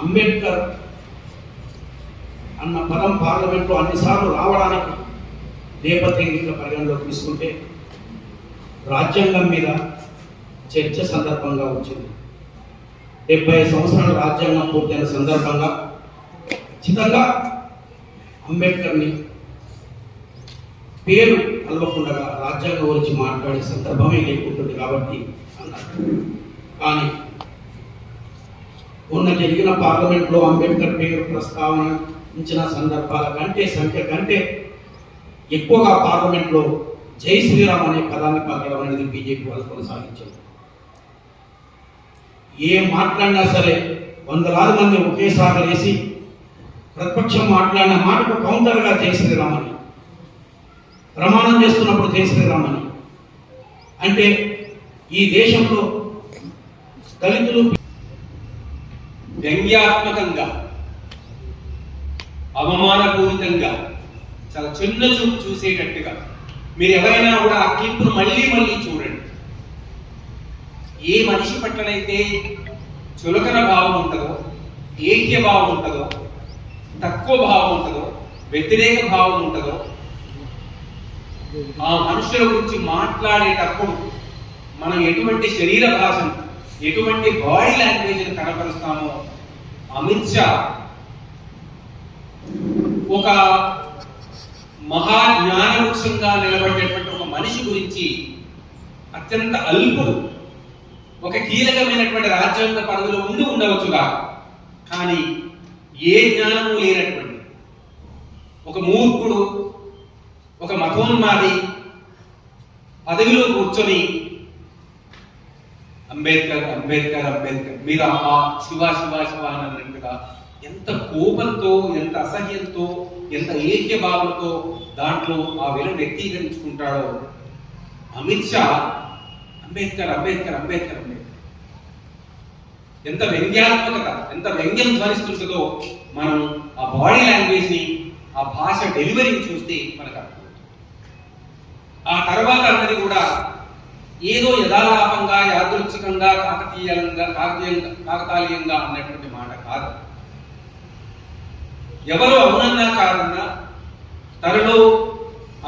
అంబేద్కర్ అన్న పదం పార్లమెంట్లో అన్నిసార్లు రావడానికి నేపథ్యం ఇంకా పరిగణలో తీసుకుంటే రాజ్యాంగం మీద చర్చ సందర్భంగా వచ్చింది. డెబ్బై సంవత్సరాల రాజ్యాంగం పూర్తయిన సందర్భంగా ఖచ్చితంగా అంబేద్కర్ని పేరు కలవకుండా రాజ్యాంగం గురించి మాట్లాడే సందర్భమే లేకుంటుంది కాబట్టి అన్నారు. కానీ మొన్న జరిగిన పార్లమెంట్లో అంబేద్కర్ పేరు ప్రస్తావన ఇచ్చిన సందర్భాల కంటే సంఖ్య కంటే ఎక్కువగా పార్లమెంట్లో జై శ్రీరామ్ అనే పదాన్ని పలకడం అనేది బీజేపీ వాళ్ళు కొనసాగించారు. ఏం మాట్లాడినా సరే వందలాది మంది ఒకేసారి వేసి ప్రతిపక్షం మాట్లాడిన మాటకు కౌంటర్గా జై శ్రీరామని ప్రమాణం చేస్తున్నప్పుడు జై శ్రీరామని అంటే ఈ దేశంలో దళితులు వ్యంగ్యాత్మకంగా అవమానపూరితంగా చాలా చిన్న చూపు చూసేటట్టుగా. మీరు ఎవరైనా కూడా ఆ క్లిప్ను మళ్ళీ మళ్ళీ చూడండి. ఏ మనిషి పట్లనైతే చులకన భావం ఉంటుందో ఏక్య భావం ఉంటుందో తక్కువ భావం ఉంటుందో వ్యతిరేక భావం ఉంటుందో ఆ మనుషుల గురించి మాట్లాడేటప్పుడు మనం ఎటువంటి శరీర భాషను ఎటువంటి బాడీ లాంగ్వేజ్ని కనపరుస్తామో? అమిత్ షా. ఒక మహా జ్ఞానవృక్షంగా నిలబడేటువంటి ఒక మనిషి గురించి అత్యంత అల్పుడు ఒక కీలకమైనటువంటి రాజ్యాంగ పదవిలో ఉండి ఉండవచ్చుగా. కానీ ఏ జ్ఞానము లేనటువంటి ఒక మూర్ఖుడు ఒక మతోన్మాది పదవిలో కూర్చొని అంబేద్కర్ అంబేద్కర్ అంబేద్కర్. మీద ఆ శివ శివ శివ అని అన్నట్టుగా ఎంత కోపంతో ఎంత అసహ్యంతో ఎంత ఏక్య భావంతో దాంట్లో ఆ వెలు వ్యక్తీకరించుకుంటాడో అమిత్ షా అంబేద్కర్ అంబేద్కర్ అంబేద్కర్ అంబేద్కర్. ఎంత వ్యంగ్యాత్మకత ఎంత వ్యంగ్యం ధ్వనిస్తుంటుందో మనం ఆ బాడీ లాంగ్వేజ్ని ఆ భాష డెలివరీని చూస్తే మనకు అర్థమవుతుంది. ఆ తర్వాత అన్నది కూడా ఏదో యథాలాపంగా యాదృచ్ఛికంగా కాకతీయంగా కాకతీయంగా కాకతాళీయంగా అన్నటువంటి మాట కాదు. ఎవరు అవునన్నా కాదన్నా తనలో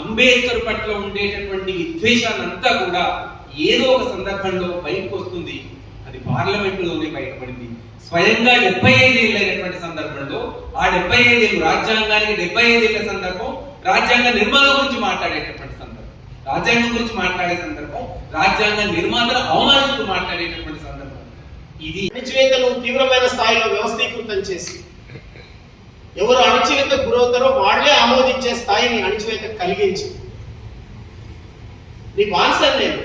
అంబేద్కర్ పట్ల ఉండేటటువంటి విద్వేషాన్నంతా కూడా ఏదో ఒక సందర్భంలో బయటకు వస్తుంది. అది పార్లమెంటులోనే బయటపడింది. స్వయంగా డెబ్బై ఐదేళ్ళైనటువంటి సందర్భంలో ఆ డెబ్బై ఐదేళ్ళు రాజ్యాంగానికి డెబ్బై ఐదేళ్ళ సందర్భం రాజ్యాంగ నిర్మాణం గురించి మాట్లాడేటటువంటి సందర్భం. రాజ్యాంగం గురించి మాట్లాడే సందర్భం రాజ్యాంగ నిర్మాతలు అవమానిస్తూ మాట్లాడేటటువంటి సందర్భం. ఇది అణచివేతను తీవ్రమైన స్థాయిలో వ్యవస్థీకృతం చేసి ఎవరు అణచివేత గురవుతారో వాళ్ళే ఆమోదించే స్థాయిని అణచివేత కలిగించి. నీ బాన్సర్ నేను.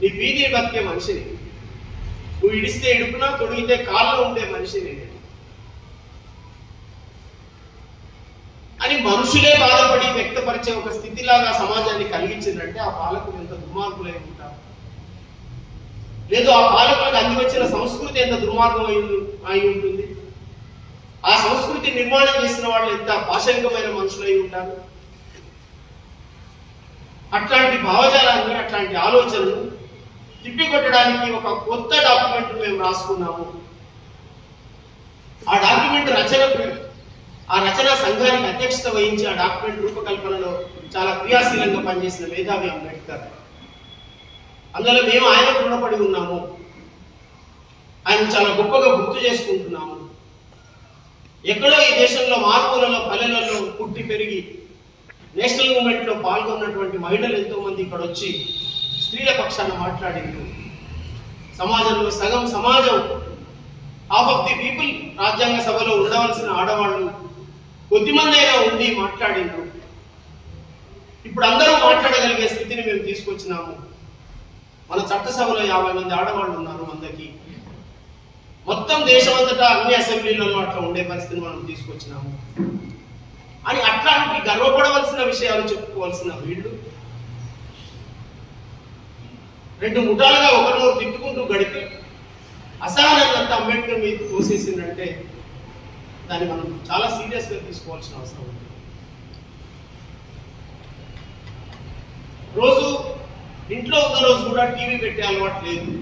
నీ బీదీ బతికే మనిషిని. నువ్వు ఇడిస్తే ఇడుపునా తొడిగితే కాళ్ళు ఉండే మనిషిని నేను. అని మనుషులే బాధపడి వ్యక్తపరిచే ఒక స్థితిలాగా సమాజాన్ని కలిగించిందంటే ఆ పాలకులు ఎంత దుర్మార్గులై ఉంటారు? లేదు ఆ పాలకులకు అంది వచ్చిన సంస్కృతి ఎంత దుర్మార్గం అయి అయి ఉంటుంది? ఆ సంస్కృతి నిర్మాణం చేసిన వాళ్ళు ఎంత పాశవికమైన మనుషులై ఉంటారు? అట్లాంటి భావజాలాన్ని అట్లాంటి ఆలోచనలు తిప్పికొట్టడానికి ఒక కొత్త డాక్యుమెంట్ మేము రాసుకున్నాము. ఆ డాక్యుమెంట్ రచన ఆ రచనా సంఘానికి అధ్యక్షత వహించి ఆ డాక్యుమెంట్ రూపకల్పనలో చాలా క్రియాశీలంగా పనిచేసిన మేధావి అంబేద్కర్. అందులో మేము ఆయన రుణపడి ఉన్నాము. ఆయన చాలా గొప్పగా గుర్తు చేసుకుంటున్నాము. ఎక్కడో ఈ దేశంలో మార్పులలో పల్లెలలో పుట్టి పెరిగి నేషనల్ మూమెంట్లో పాల్గొన్నటువంటి మహిళలు ఎంతోమంది ఇక్కడ వచ్చి స్త్రీల పక్షాన మాట్లాడింది సమాజంలో సగం సమాజం హాఫ్ ఆఫ్ ది పీపుల్ రాజ్యాంగ సభలో ఉండవలసిన ఆడవాళ్ళు కొద్దిమంది అయినా ఉండి మాట్లాడిండ్రు ఇప్పుడు అందరూ మాట్లాడగలిగే స్థితిని మేము తీసుకొచ్చినాము. మన చట్టసభలో యాభై మంది ఆడవాళ్ళు ఉన్నారు మందకి మొత్తం దేశమంతటా అన్ని అసెంబ్లీలలో అట్లా ఉండే పరిస్థితిని మనం తీసుకొచ్చినాము. అని అట్లాంటి గర్వపడవలసిన విషయాలు చెప్పుకోవాల్సిన వీళ్ళు. రెండు ముఠాలుగా ఒకరినొకరు తిట్టుకుంటూ గడిపి అసహనంతా అంబేద్కర్ మీద తోసేసిందంటే దాన్ని మనం చాలా సీరియస్గా తీసుకోవాల్సిన అవసరం ఉంది. రోజు ఇంట్లో ఉన్న రోజు కూడా టీవీ పెట్టే అలవాటు లేదు.